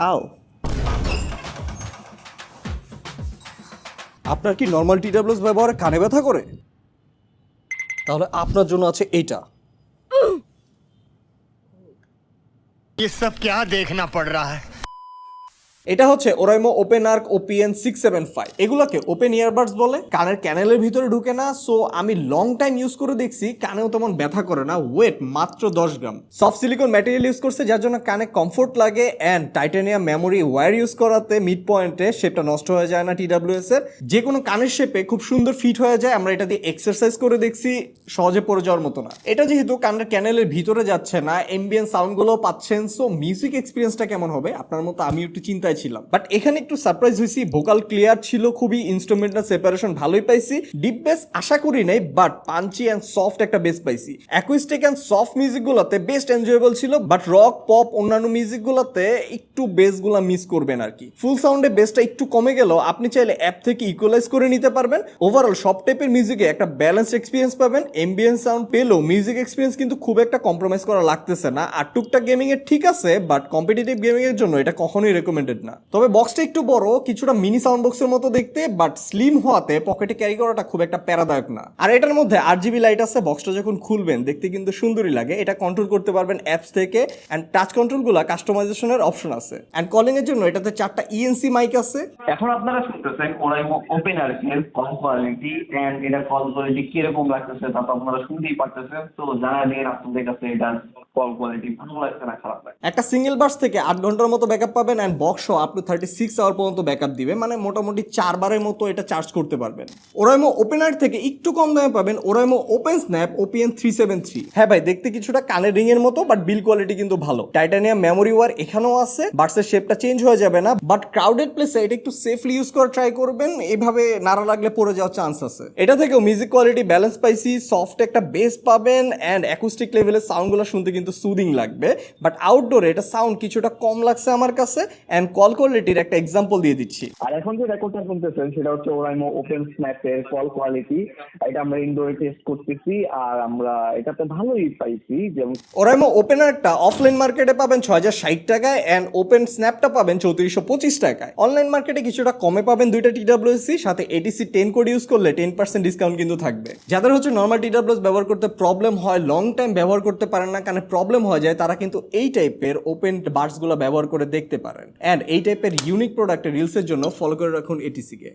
আও আপনার কি নর্মাল টিডাব্লিউএস ব্যবহারে কানে ব্যথা করে তাহলে আপনার জন্য আছে এইটা ये सब क्या देखना पड़ रहा है এটা হচ্ছে Oraimo open arc OPN six seven five এগুলোকে ওপেন ইয়ারবাডস বলে, কানের ক্যানেলের ভিতরে ঢুকে না সো আমি লং টাইম ইউজ করে দেখছি, কানেও তেমন ব্যথা করে না ওয়েট মাত্র দশ gram. Soft silicone material use করছে, যার জন্য কানে কমফোর্ট লাগে and titanium memory wire use করাতে মিড পয়েন্টে শেপটা নষ্ট হয়ে যায় না টিডাব্লিউএস এর। যে কোনো কানের শেপে খুব সুন্দর ফিট হয়ে যায়, আমরা এটা দিয়ে এক্সারসাইজ করে দেখছি, সহজে পড়ে যাওয়ার মতো না। এটা যেহেতু কানের ক্যানেলের ভিতরে যাচ্ছে না এমবিএন সাউন্ডগুলো পাচ্ছেন সো মিউজিক এক্সপিরিয়েন্সটা কেমন হবে, আপনার মতো আমি একটু চিন্তায় ছিলাম বাট এখানে একটু সারপ্রাইজ হয়েছি ভোকাল ক্লিয়ার ছিল, খুবই ইনস্ট্রুমেন্টাল সেপারেশন ভালোই পাইছি। ডিপ বেস আশা করি নাই বাট পাঞ্চি অ্যান্ড সফট একটা বেস পাইছি। অ্যাকুইস্টিক অ্যান্ড সফট মিউজিকগুলোতে বেস্ট এনজয়েবল ছিল বাট রক পপ অন্যান্য মিউজিকগুলোতে একটু বেসগুলো মিস করবেন আর কি। ফুল সাউন্ডে বেসটা একটু কমে গেলেও আপনি চাইলে অ্যাপ থেকে ইকুয়ালাইজ করে নিতে পারবেন। ওভারঅল সব টাইপের মিউজিকে একটা ব্যালেন্স এক্সপিরিয়েন্স পাবেন। এমবিএন সাউন্ড পেলেও মিউজিক এক্সপিরিয়েন্স কিন্তু খুব একটা কম্প্রোমাইজ করা লাগতেছে না। আর টুকটাক গেমিং এর ঠিক আছে বাট কম্পিটিটিভ গেমিং এর জন্য এটা কখনোই রেকমেন্ডেড না। তবে বক্সটা একটু বড়, কিছুটা মিনি সাউন্ড বক্সের মতো দেখতে বাট স্লিম হওয়াতে পকেটে ক্যারি করাটা খুব একটা প্যারাদায়ক না। আর এটার মধ্যে আর জিবি লাইট আছে বক্সটা যখন খুলবেন, দেখতে কিন্তু সুন্দরই লাগে। এটা কন্ট্রোল করতে পারবেন অ্যাপস থেকে অ্যান্ড টাচ কন্ট্রোলগুলো কাস্টমাইজেশনের অপশন আছে। অ্যান্ড কলিং এর জন্য এটাতে চারটা E ইএনসি মাইক আছে। এখন আপনারা শুনতেছেন ওরাইমো ওপেন আর্কের কল কোয়ালিটি এন্ড এটার কল কোয়ালিটি কীরকম লাগতেছে তা তো আপনারা শুনতেই পারতেছেন। তো জানা দিন আপনাদের কাছে এটার একটা সিঙ্গেল বাস থেকে আট ঘণ্টার মতো ব্যাকআপ পাবেন অ্যান্ড বক্স আপনি থার্টি সিক্স আওয়ার পর্যন্ত ব্যাকআপ দিবে মানে মোটামুটি চারবারের মতো এটা চার্জ করতে পারবেন। ওরাইমো ওপেনার থেকে একটু কম দামে পাবেন Oraimo open snap OPN three seven three হ্যাঁ ভাই, দেখতে কিছুটা কানের রিং এর মতো বাট বিল কোয়ালিটি কিন্তু ভালো। টাইটানিয়াম মেমোরি ওয়ার এখানেও আছে বাটসের শেপটা চেঞ্জ হয়ে যাবে না বাট ক্রাউডেড প্লেসে এটা একটু সেফলি ইউজ করা ট্রাই করবেন এইভাবে নাড়া লাগলে পড়ে যাওয়ার চান্স আছে। এটা থেকেও মিউজিক কোয়ালিটি ব্যালেন্স পাইছি সফট একটা বেস পাবেন অ্যান্ড অ্যাকুস্টিক লেভেলের সাউন্ডগুলো শুনতে কিন্তু সুদিং লাগবে বাট আউটডোরে এটা সাউন্ড কিছুটা কম লাগছে আমার কাছে অ্যান্ড কল কোয়ালিটির একটা এক্সাম্পল দিয়ে দিচ্ছি। আর এখন যে রেকর্ডটা শুনতেছেন সেটা হচ্ছে ওরাইমো ওপেন স্ন্যাপের কল কোয়ালিটি এটা আমরা ইনডোরে টেস্ট করতেছি আর আমরা এটাতে ভালোই পাইছি যেমন ওরাইমো ওপেনারটা অফলাইন মার্কেটে পাবেন ছয় হাজার ষাট টাকায় অ্যান্ড ওপেন স্ন্যাপটা পাবেন চৌত্রিশশো পঁচিশ টাকায়। অনলাইন মার্কেটে কিছুটা কমে পাবেন দুইটা টিডাব্লিউসি সাথে এটিসি টেন কোড ইউজ করলে টেন পার্সেন্ট ডিসকাউন্ট কিন্তু থাকবে। যাদের হচ্ছে নর্মাল টিডাব্লিউএস ব্যবহার করতে প্রবলেম হয় লং টাইম ব্যবহার করতে পারেন না কারণ প্রবলেম হয়ে যায়, তারা কিন্তু এই টাইপের ওপেন বার্সগুলো ব্যবহার করে দেখতে পারেন। অ্যান্ড এই টাইপের ইউনিক প্রোডাক্টের রিলসের জন্য ফলো করে রাখুন এটিসিকে